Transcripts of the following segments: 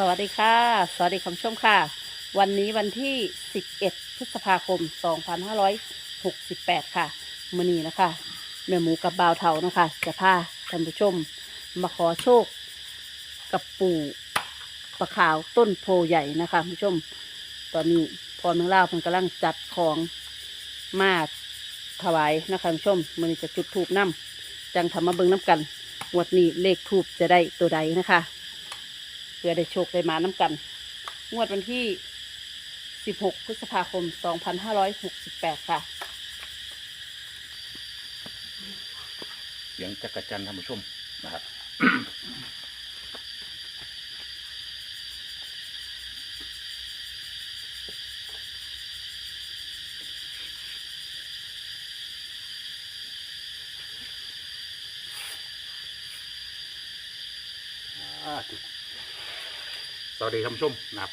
สวัสดีค่ะ สวัสดีคุณผู้ชมค่ะ วันนี้วันที่ 11 พฤษภาคม 2568 ค่ะมือนี้นะคะแม่หมูกับบ่าวเทานะคะ จะพาท่านผู้ชมมาขอโชคกับปู่ปะขาวต้นโพใหญ่นะคะคุณผู้ชม ตอนนี้พรเมืองลาวเพิ่นกำลังจัดของมาถวายนะคะคุณผู้ชมมือนี้จะจุดถูปน้ำจังทำมาเบิ่งน้ำกันงวดนี้เลขทูบจะได้ตัวใดนะคะ เพื่อได้โชคได้มาน้ำกัน งวดวันที่ 16 พฤษภาคม 2568 ค่ะ เสียงจักรจันทร์ท่านผู้ชมนะครับ สวัสดีท่านผู้ชมนะครับ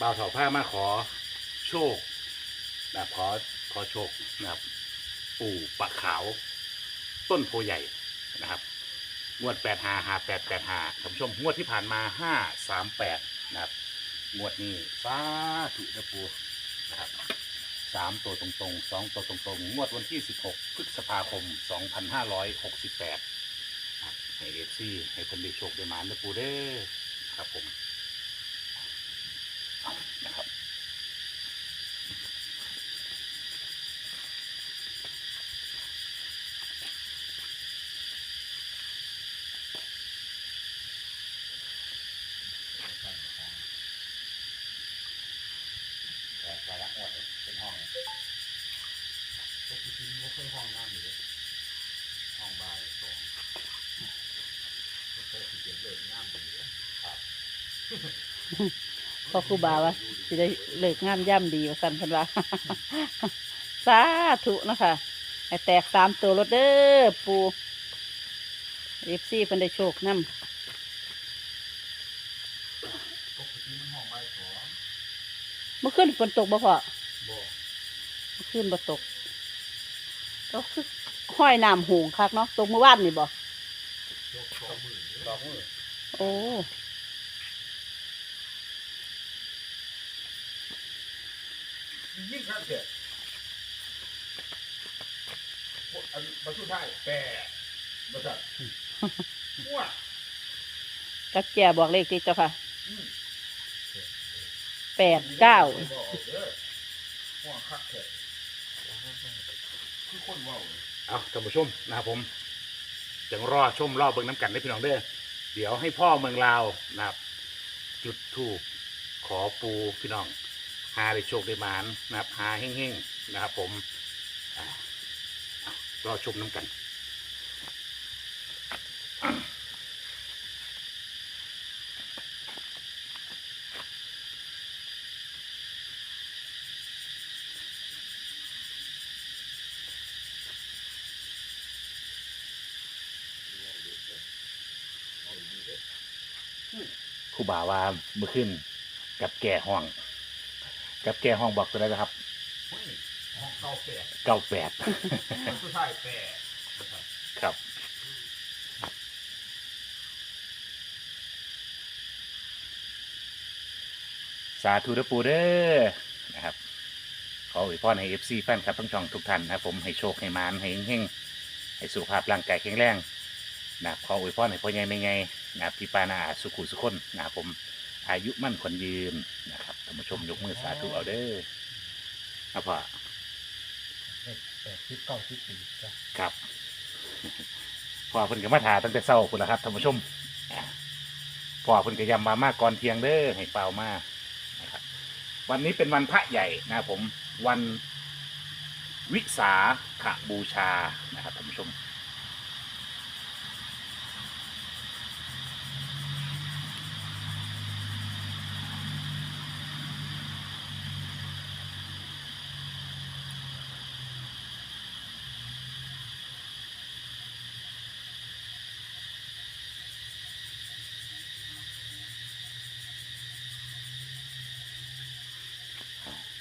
บ่าวเถาผ้ามาขอโชคนะครับขอขอโชคนะครับ ปู่ปะขาว ต้นโพใหญ่นะครับงวดแปดหาหาแปดแปดหาท่านผู้ชมงวดที่ผ่านมาห้าสามแปดนะครับงวดนี้สาธุนะปูนะครับสามตัวตรงๆสองตัวตรงๆงวดวันที่สิบหกพฤษภาคมสองพันห้าร้อยหกสิบแปดให้เอฟซีให้คนได้โชคได้หมานนะปูเด้อครับผมเอานะครับ แต่สาระหมดเป็นห้องปกติไม่เคยห้องน้ำอยู่เลยห้องบ่ายสองก็เคยเก็บเลิกน้ำอยู่เลยครับพ่อครูบาว่าสิได้เลิกงามย่ำดีว่าสันเพันว่า สาธุนะคะให้แตกสามตัวรถเด้อปูเอฟซีเพิ่นได้โชคนปกติมันห้องบ่ายสองเมื่อคืนฝนตกบ่พอ บ่เมื่อคืนบ่ตกก็คือห้อยน้ำหงคักเนาะตกเมื่อวานนี่บ่ยกสองมือสองมือโอ้ยิ่งครับเสียอันมาสุดท้ายแต่มาจัดมั่วกับแจบอกเลขที่เจ้าค่ะอืมแปดเก้าบ่ออกเด้อมั่วคักแท้คือ คนเว้าเอาท่านผู้ชมนะครับผมจังรอชมรอเบิ่งน้ำกันได้พี่น้องเด้อเดี๋ยวให้พ่อเมืองลาวนะครับ จุดถูกขอปูพี่น้องหาได้โชคได้หมานนะครับหาเฮ่งๆนะครับผมอ่าเอารอชมน้ำกัน ครูบาว่าเมื่อขึ้นกับแก่ห้อง กับแก่ห้องบอกตัวได้นะครับเฮ้ยห้องเก่าแปดเก้าแปดมันสุดท้ายแปดนะครับครับสาธุเด้อปูเด้อนะครับ ขออวยพรให้เอฟซีแฟนครับทั้งช่องทุกท่านนะครับผมให้โชคให้มานให้เฮงๆให้สุขภาพร่างกายแข็งแรงนะครับขออวยพรให้พ่อใหญ่ไม่ไง นะครับพี่ปานาอาจสุขุสุขคนนะครับผมอายุมั่นขวัญยืนนะครับท่านผู้ชมยกมือสาธุเอาเด้อครับพ่อแปดสิบเก้าสิบปีจ้ะครับพ่อเพิ่นก็มาถาตั้งแต่เช้าพุ่นละครับท่านผู้ชมอ่าพ่อเพิ่นก็ยำมามากก่อนเที่ยงเด้อให้เปล่ามานะครับ วันนี้เป็นวันพระใหญ่นะครับผมวันวิสาขบูชานะครับท่านผู้ชม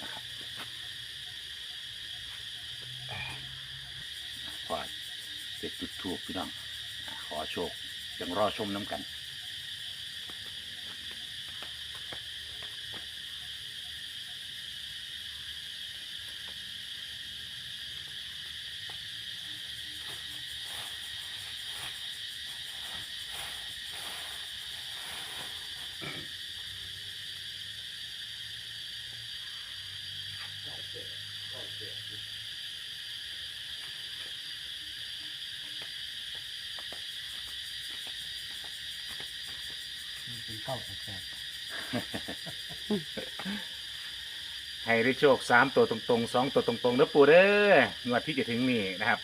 นะครับพอเจ็ดจุดถูกพี่ น้อง ขอโชคยังรอชมน้ำกัน เป็นเก้าแปดให้ได้โชคสามตัวตรงๆสองตัวตรงๆแล้วปูเด้องวดที่จะถึงนี่นะครับ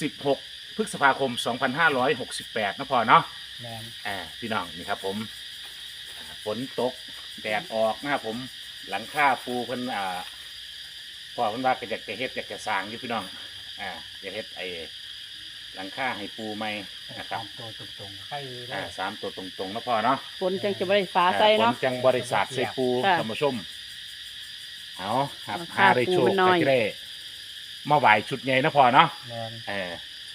สิบหกพฤษภาคมสองพันห้าร้อยหกสิบแปดนะพอเนาะแมนอ่าพี่น้องนี่ครับผมอ่าฝนตกแดดออกนะครับผมหลังคาปูเพิ่นอ่าพ่อเพิ่นว่าก็อยากจะเฮ็ดอยากจะสร้างอยู่พี่น้องอ่าอยากเฮ็ดไอ้ หลังคาให้ปูใหม่นะครัตาบมตัวตรงๆใครได้อ่าสามตัวตรงๆนะพ่อเนาะ ฝนจังจะไม่ได้ฟ้าใส่อ่าเนาะฝนจังบริษัทใส่ปูค่ะท่านผู้ชม เอาครับราคาหาได้โชคปูมันน้ก็อยจะได้มาไหวชุดใหญ่นะพ่อเนาะแมนเออ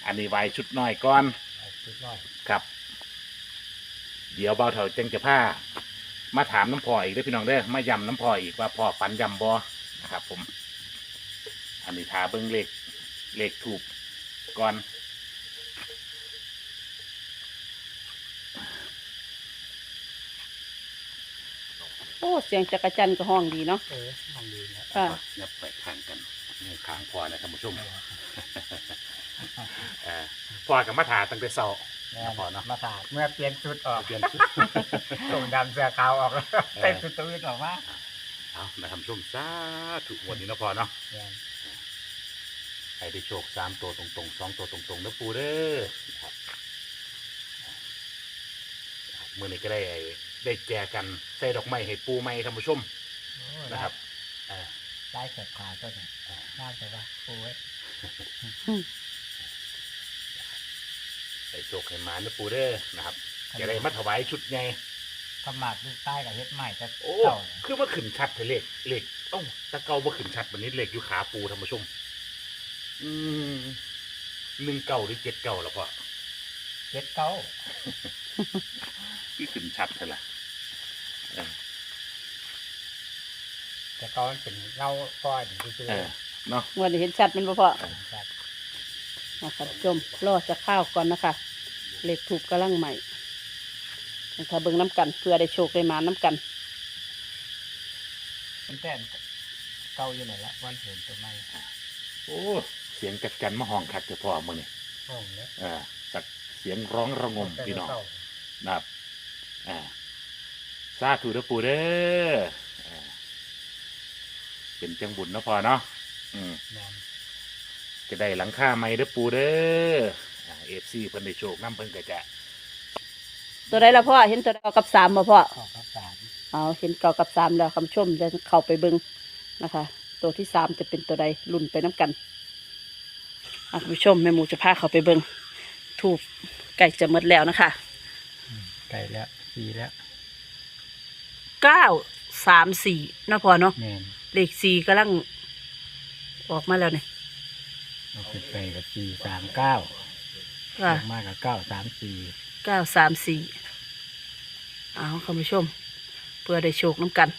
อันนี้ไหวชุดน้อยก่อนเอาชุดน้อยครับ เดี๋ยวเบาเถาจังจะผ้ามาถามน้ำพออีกเด้อพี่น้องเด้อมายำน้ำพออีกว่าพอฝันยำบอนะครับ ผม อันนี้ทาเบิ้งเลขเลขถูกก่อน โอ้เสียงจักรจันทร์ก็ห้องดีเนาะ เออมองดีแล้วค่ะ นับไปข้างกันนี่ข้างพอนะท่านผู้ชมเออพอกับมาถาตั้งแต่เช้า แม่พอเนอะ มาถาดเมื่อเปลี่ยนชุดออกเปลี่ยนชุด ส่งดำเสื้อขาวออกแล้วเออเต้นชุดตัวอื่นออกมาเอานะท่านผู้ชมสาธุวันนี้เนาะพอเนาะแม่นให้ได้โชคสามตัวตรงๆสองตัวตรงๆนะปูเด้อนะครับเมื่อนี้ก็ได้ไอ้ ได้แจกันใส่ดอกไม้ให้ปูไม้ท่านผู้ชมโอ้นะครับอ่าได้เกิดขาตัวหนึ่งน่าจะว่าโอ้ยได้โชคให้หมานะปูเด้อนะครับจะได้มาถวายชุดไงขมักลูกใต้กับเฮ็ดใหม่จะโอ้เก่าคือว่าขึ้นชัดเลยเลขเลขเอ้าตะเกาว่าขึ้นชัดวันนี้เลขอยู่ขาปูท่านผู้ชม อืมหนึ่งเก่าหรือเจ็ดเก่าแล้วพอเฮ็ดเก่า ที่ขึ้นชัดเลยล่ะเออแต่เก่ามันเป็นเงาก้อนคือเออเนาะวันนี้เห็นชัดมันบ่พอครับนะครับชมรอจะข้าวก่อนนะคะเลขถูกกำลังใหม่ถ้าเบิ่งน้ำกันเพื่อได้โชคได้มาน้ำกันมันแต่เก่าอยู่ไหนละวันเห็นตัวใหม่โอ้เสียงจัดกันมาห้องคักเฉพาะมือนี่ห้องเนี้ยเออสักเสียงร้องระงมพี่น้องเก่านะครับ อ่าสาธุเด้อปู่เด้ออ่าเป็นจังบุญเนาะพอเนาะอืม แม่นจะได้หลังคาใหม่เด้อปู่เด้อเอฟซีเพิ่นได้โชคน้ำเพิ่นก็จะตัวใดละพ่อเห็นตัวใดเก้ากับสามบ่พ่อออกกับสามเอาเห็นเก้ากับสามแล้วคำชมจะเข้าไปเบิ่งนะคะ ตัวที่สามจะเป็นตัวใดลุ่นไปน้ำกันอะคุณผู้ชมแม่หมูจะพาเขาไปเบิ่งถูกใกล้จะหมดแล้วนะคะ ไก่แล้วสี่แล้วเก้าสามสี่นาะพอเนาะแม่นเลขสี่กำลังออกมาแล้วเนี่ยเอาขึ้นไปกับสี่สามเก้าค่ะลงมากกับเก้าสามสี่เก้าสามสี่เอาคุณผู้ชม เพื่อได้โชคน้ำกัน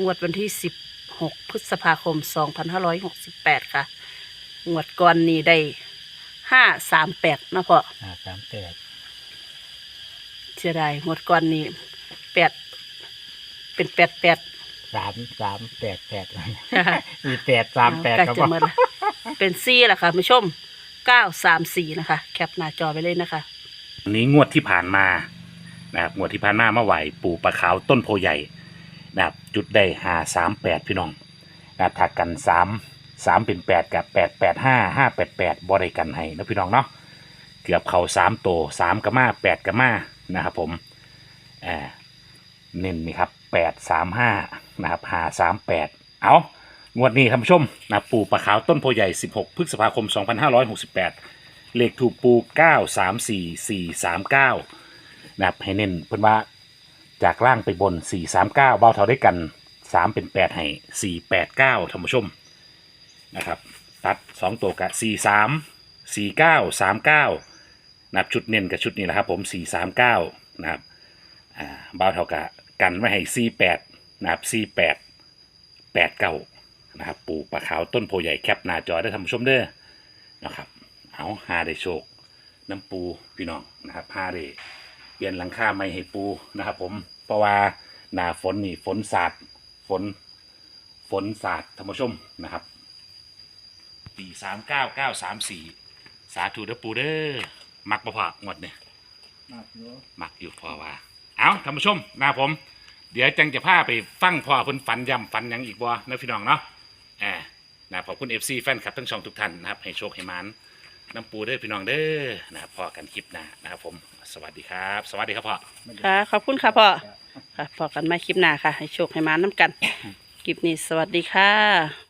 งวดวันที่สิบหกพฤษภาคมสองพันห้าร้อยหกสิบแปดค่ะ งวดก่อนนี้ได้ห้าสามแปดนาะพอ ห้าสามแปดเสียดายงวดก่อนนี้แปดเป็นแปดแปดสามสามแปดแปดมีแปดสามแปดใกล้ครับจะหมดละเป็นซี่แหละค่ะคุณผู้ชมเก้าสามสี่นะคะ แคปหน้าจอไปเลยนะคะอันนี้งวดที่ผ่านมานะครับงวดที่ผ่านมาเมื่อไหวปู่ปลาขาวต้นโพใหญ่นะครับจุดได้หาสามแปดพี่น้องนะครับถักกันสามสามเป็นแปดกับแปดแปดห้าห้าแปดแปดบริกันให้นะพี่น้องเนาะเกือบเข่าสามโตสามกะมาแปดกะมา นะครับผมอ่าเน้นนี่ครับแปดสามห้านะครับหาสามแปดเอางวดนี้ท่านผู้ชมนะปูปลาขาวต้นโพใหญ่สิบหกพฤษภาคมสองพันห้าร้อยหกสิบแปดเลขถูกปู 9 3 4 4 3 9 นะครับให้เน้นเพิ่นว่าจากล่างไปบน 4 3 9 เบ้าเท่าได้กัน 3 เป็น 8 ให้ 4 8 9ท่านผู้ชมนะครับ ตัด 2 ตัวกับ4 3 4 9 3 9 นะครับชุดเน้นกับชุดนี้แหละครับผม4 3 9นะครับอ่าเบ้าเท่ากับกันไว้ให้4 8นะครับ4 8 8 9นะครับปูปลาขาวต้นโพใหญ่แคปหน้าจอได้ท่านผู้ชมเด้อนะครับเอาหาได้โชคน้ำปูพี่น้องนะครับหาได้เปลี่ยนหลังคาไม่ให้ปูนะครับ ผมเพราะว่าหนาฝนนี่ฝนสาดฝนฝนสาดธรรมชมนะครับปีสามเก้าเก้าสามสี่สาธุเด้อปูเด้อ มักบ่พองวดเนี่ยมากเยอะมักอยู่พอว่า เอาท่านผู้ชมนะครับผม เดี๋ยวจังจะพาไปฟังพ่อเพิ่นฝันย้ำฝันหยังอีกบ่นะพี่น้องเนาะอ่านะครับขอบคุณ FC แฟนคลับทั้งช่องทุกท่านนะครับ ให้โชคให้หมานน้ำปูเด้อพี่น้องเด้อนะครับพอกันคลิปหน้านะครับผมสวัสดีครับ สวัสดีครับพ่อค่ะ ขอบคุณค่ะพ่อค่ะพอกันใหม่คลิปหน้าค่ะ ให้โชคให้มาน้ำกัน คลิปนี้สวัสดีค่ะ